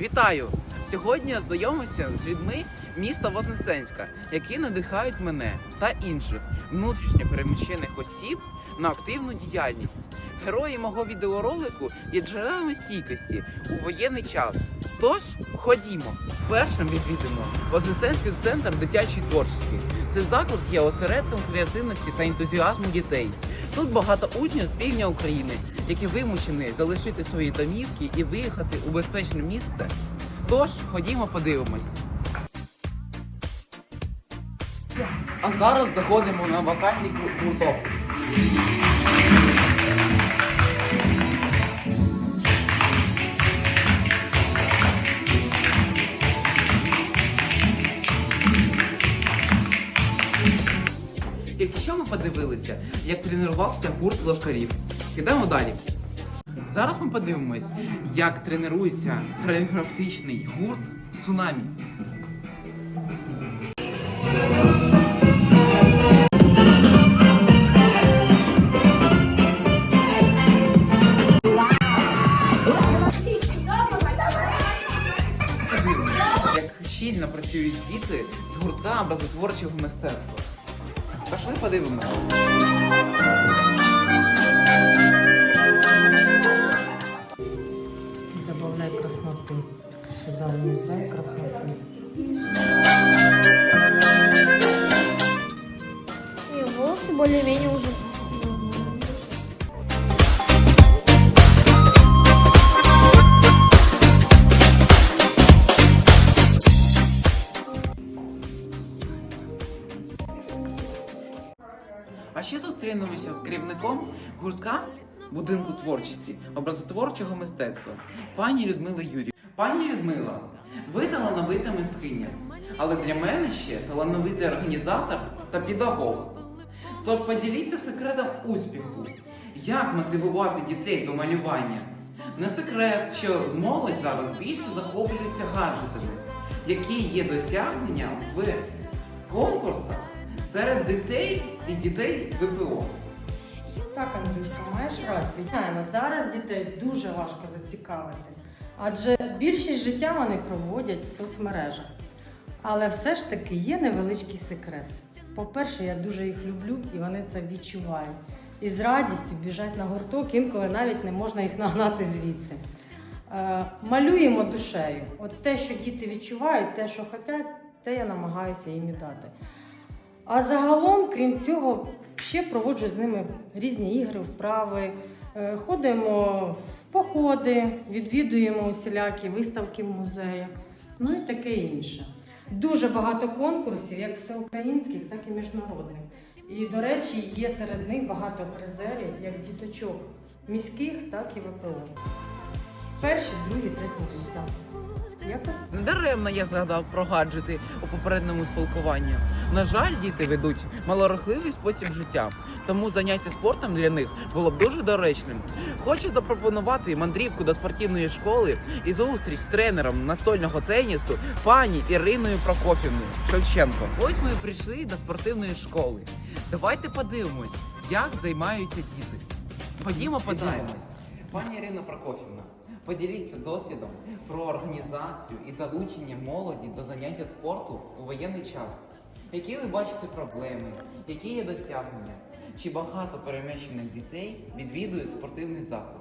Вітаю! Сьогодні я знайомився з людьми міста Вознесенська, які надихають мене та інших внутрішньо переміщених осіб на активну діяльність. Герої мого відеоролику є джерелами стійкості у воєнний час. Тож ходімо. Першим відвідимо Вознесенський центр дитячої творчості. Цей заклад є осередком креативності та ентузіазму дітей. Тут багато учнів з півдня України, які вимушені залишити свої домівки і виїхати у безпечне місце. Тож ходімо подивимось. А зараз заходимо на вокальний гурток. Тільки що ми подивилися, як тренувався гурт лошкарів. Ідемо далі. Зараз ми подивимось, як тренується хореографічний гурт цунамі. Як щільно працюють діти з гуртка образотворчого мистецтва. Пішли подивимося. Красноты. Сюда внизу красноты. И волосы более-менее уже. А ще зустрінемося з керівником гуртка будинку творчості, образотворчого мистецтва, пані Людмила Юрій. Пані Людмила, ви талановита мисткиня, але для мене ще талановитий організатор та педагог. Тож поділіться секретом успіху. Як мотивувати дітей до малювання? Не секрет, що молодь зараз більше захоплюється гаджетами, які є досягнення в конкурсах серед дітей і дітей ВПО. Так, Андрюшка, маєш рацію. Звичайно, зараз дітей дуже важко зацікавити, адже більшість життя вони проводять в соцмережах. Але все ж таки є невеличкий секрет. По-перше, я дуже їх люблю і вони це відчувають. І з радістю біжать на гурток, інколи навіть не можна їх нагнати звідси. Е, малюємо душею. От те, що діти відчувають, те, що хочуть, те я намагаюся їм і дати. А загалом, крім цього, ще проводжу з ними різні ігри, вправи. Е, Ходимо в походи, відвідуємо усілякі виставки в музеях, ну і таке інше. Дуже багато конкурсів, як всеукраїнських, так і міжнародних. І, до речі, є серед них багато призерів, як діточок міських, так і ВПО. Перші, другі, треті місця. Якось Недаремно я згадав про гаджети у попередньому спілкуванні. На жаль, діти ведуть малорухливий спосіб життя, тому заняття спортом для них було б дуже доречним. Хочу запропонувати мандрівку до спортивної школи і зустріч з тренером настольного тенісу пані Іриною Прокофівною Шевченко. Ось ми прийшли до спортивної школи. Давайте подивимось, як займаються діти. Ходімо подивимось. Пані Ірина Прокофівна, поділіться досвідом про організацію і залучення молоді до заняття спорту у воєнний час. Які ви бачите проблеми, які є досягнення? Чи багато переміщених дітей відвідують спортивний заклад?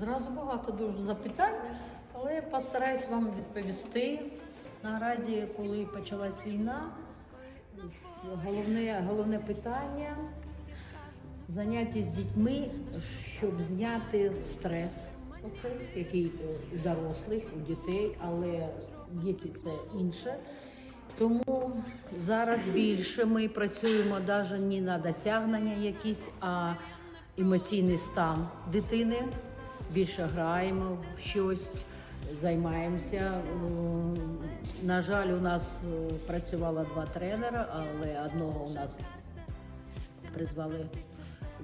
Зразу багато дуже запитань, але постараюсь вам відповісти. Наразі, коли почалась війна, головне, головне питання заняття з дітьми, щоб зняти стрес, оцей, який е, у дорослих, у дітей, але діти це інше. Тому зараз більше ми працюємо навіть не на досягнення якісь, а емоційний стан дитини. Більше граємо в щось, займаємося. На жаль, у нас е, працювало два тренера, але одного у нас призвали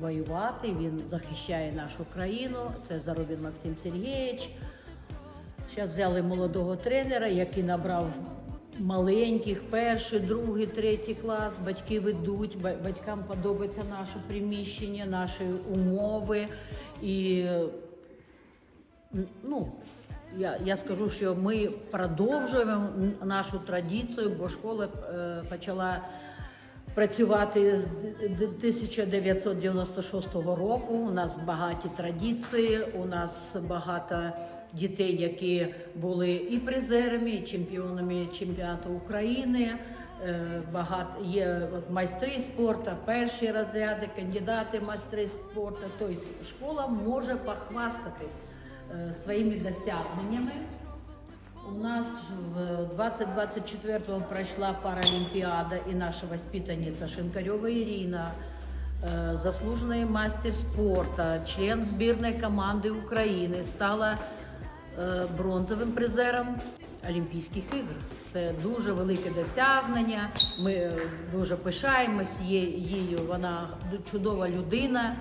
воювати. Він захищає нашу країну. Це Заробін Максим Сергійович. Зараз взяли молодого тренера, який набрав маленьких, перший, другий, третій клас. Батьки ведуть, батькам подобається наше приміщення, наші умови. І ну, я, я скажу, що ми продовжуємо нашу традицію, бо школа е, почала працювати з д- д- 1996 року. У нас багаті традиції, у нас багато дітей, які були і призерами, і чемпіонами чемпіонату України. Е, Багато є майстри спорту, перші розряди, кандидати майстри спорту. Тобто школа може похвастатись е, своїми досягненнями. У нас в 2024 пройшла Паралімпіада і наша воспитанниця Шинкарьова Ірина, е, заслужений мастер спорту, член збірної команди України, стала е, бронзовим призером Олімпійських ігор. Це дуже велике досягнення. Ми е, дуже пишаємось її. Вона чудова людина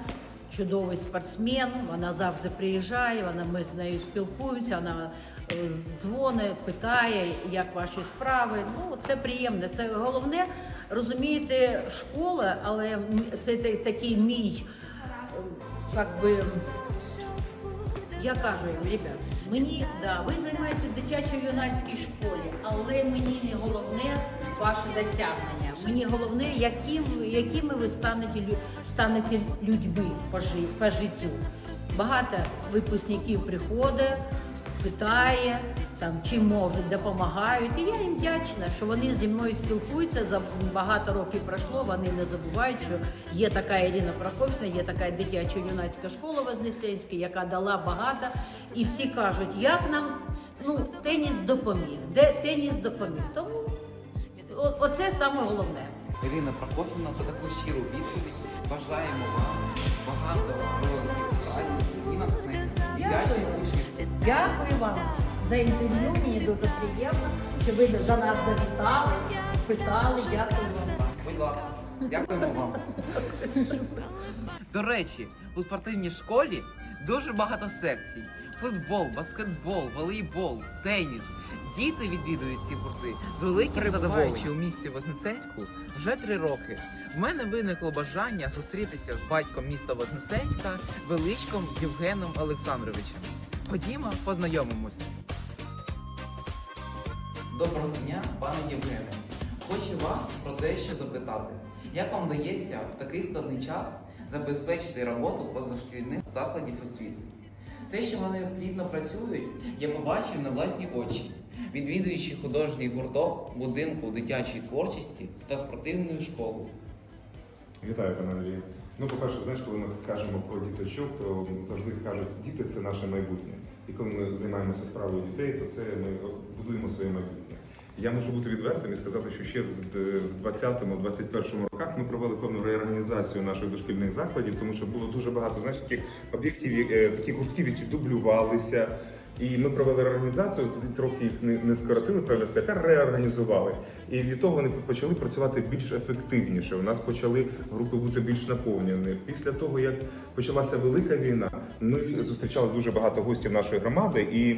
чудовий спортсмен. Вона завжди приїжджає. Вона ми з нею спілкуємося. Вона дзвонить, питає, як ваші справи. Ну це приємно. Це головне розумієте, школа, але це такий мій, як би. Я кажу їм, ребят, мені да, ви займаєтеся в дитячо-юнацькій школі, але мені не головне ваше досягнення. Мені головне, яким, якими ви станете, станете людьми по життю. Багато випускників приходить, питає, там, чим можуть, допомагають. І я їм вдячна, що вони зі мною спілкуються. За багато років пройшло, вони не забувають, що є така Ірина Прокопівна, є така дитячо-юнацька школа Вознесенська, яка дала багато. І всі кажуть, як нам ну, теніс допоміг, де теніс допоміг. Тому оце саме головне. Ірина Прокофівна за таку щиру відповідь. Бажаємо вам багато років праці і натхнення. І вдячні учнів. Дякую вам за інтерв'ю. Мені дуже приємно, що ви за нас завітали, спитали. Дякую вам. Будь ласка, дякуємо вам. До речі, у спортивній школі дуже багато секцій: футбол, баскетбол, волейбол, теніс. Діти відвідують ці гурти з великим задоволенням. у місті Вознесенську вже три роки. В мене виникло бажання зустрітися з батьком міста Вознесенська величком Євгеном Олександровичем. Ходімо, познайомимось. Доброго дня, пане Євгене. Хочу вас про дещо запитати. Як вам вдається в такий складний час забезпечити роботу позашкільних закладів освіти? Те, що вони плідно працюють, я побачив на власні очі, відвідуючи художній гурток будинку дитячої творчості та спортивну школу. Вітаю, пане Андрію. Ну, по-перше, знаєш, коли ми кажемо про діточок, то завжди кажуть, діти це наше майбутнє. І коли ми займаємося справою дітей, то це ми будуємо своє майбутнє. Я можу бути відвертим і сказати, що ще в 20-21 роках ми провели певну реорганізацію наших дошкільних закладів, тому що було дуже багато знаєш, таких об'єктів, е, таких гуртків, які дублювалися. І ми провели реорганізацію, трохи їх не, не скоротили, сказати, а реорганізували. І від того вони почали працювати більш ефективніше. У нас почали групи бути більш наповнені. Після того, як почалася велика війна, ми зустрічали дуже багато гостів нашої громади і.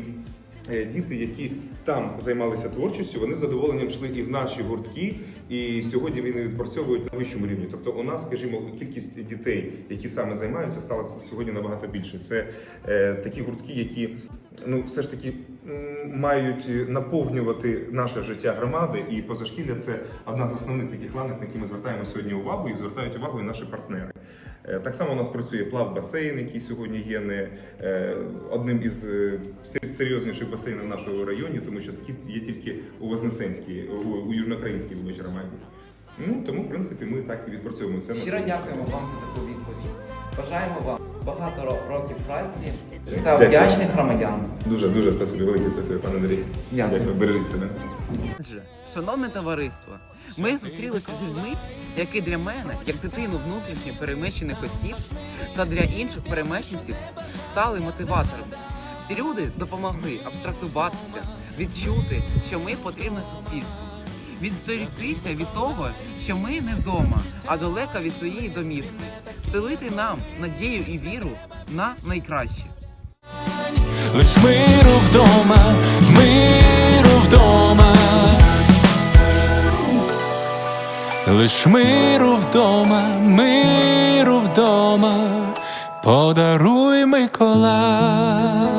Е, Діти, які там займалися творчістю, вони з задоволенням йшли і в наші гуртки, і сьогодні вони відпрацьовують на вищому рівні. Тобто, у нас, скажімо, кількість дітей, які саме займаються, стала сьогодні набагато більше. Це е, такі гуртки, які ну все ж таки мають наповнювати наше життя громади, і позашкілля це одна з основних таких ланок, на які ми звертаємо сьогодні увагу, і звертають увагу і наші партнери. Е, Так само у нас працює плав-басейн, який сьогодні є не е, одним із е, серйозніших басейнів в нашому районі, тому що такі є тільки у Вознесенській, у, у Южноукраїнській вибач громаді. Ну тому, в принципі, ми так і відпрацьовуємо на Щиро дякуємо вам за таку відповідь. Бажаємо вам багато років праці та Дякую. вдячних громадян. Дуже дуже спасибі, велике спасибі, пане Андрій. Дякую. Дякую, бережіть себе. Отже, шановне товариство, ми зустрілися з людьми, які для мене, як дитину внутрішньо переміщених осіб та для інших переміщенців стали мотиваторами. Ці люди допомогли абстрактуватися, відчути, що ми потрібні суспільству, відзоріктися від того, що ми не вдома, а далеко від своєї домівки, вселити нам надію і віру на найкраще. Лиш миру вдома, миру вдома. Лиш миру вдома, миру вдома, подаруй Миколай.